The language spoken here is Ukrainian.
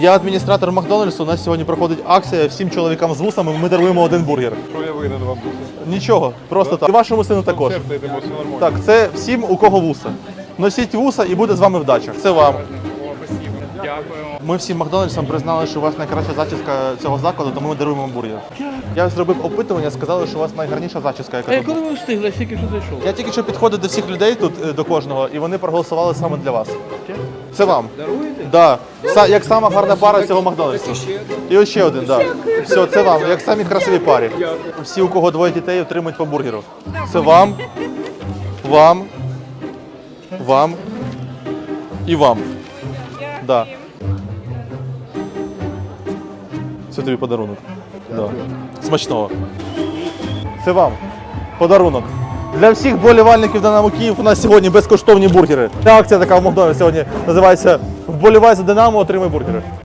Я адміністратор Макдональдсу. У нас сьогодні проходить акція всім чоловікам з вусами. Ми даруємо один бургер. Що я винен вам бути? Нічого, просто так. І вашому сину також. Концерти йдемо, все нормально. Так, це всім, у кого вуса. Носіть вуса і буде з вами вдача. Це вам. О, спасибо. Дякуємо. Ми всім Макдональдсам признали, що у вас найкраща зачіска цього закладу, тому ми даруємо вам бургер. Я зробив опитування, сказали, що у вас найгарніша зачіска, яка А тут. коли ви встигли, скільки що зайшов? Я тільки що підходив до всіх людей тут е, до кожного, і вони проголосували саме для вас. Це вам. Даруєте? Да. Са- як сама гарна пара цього Макдональдсу. І ще один, да. Все, це вам, як самі красиві парі. Всі, у кого двоє дітей, отримують по бургеру. Це вам, вам, вам і вам. Да. Це тобі подарунок. Да. Смачного. Це вам. Подарунок. Для всіх болівальників Динамо Київ у нас сьогодні безкоштовні бургери. Ця акція така в Макдональдс сьогодні називається Вболівай за Динамо, отримай бургери.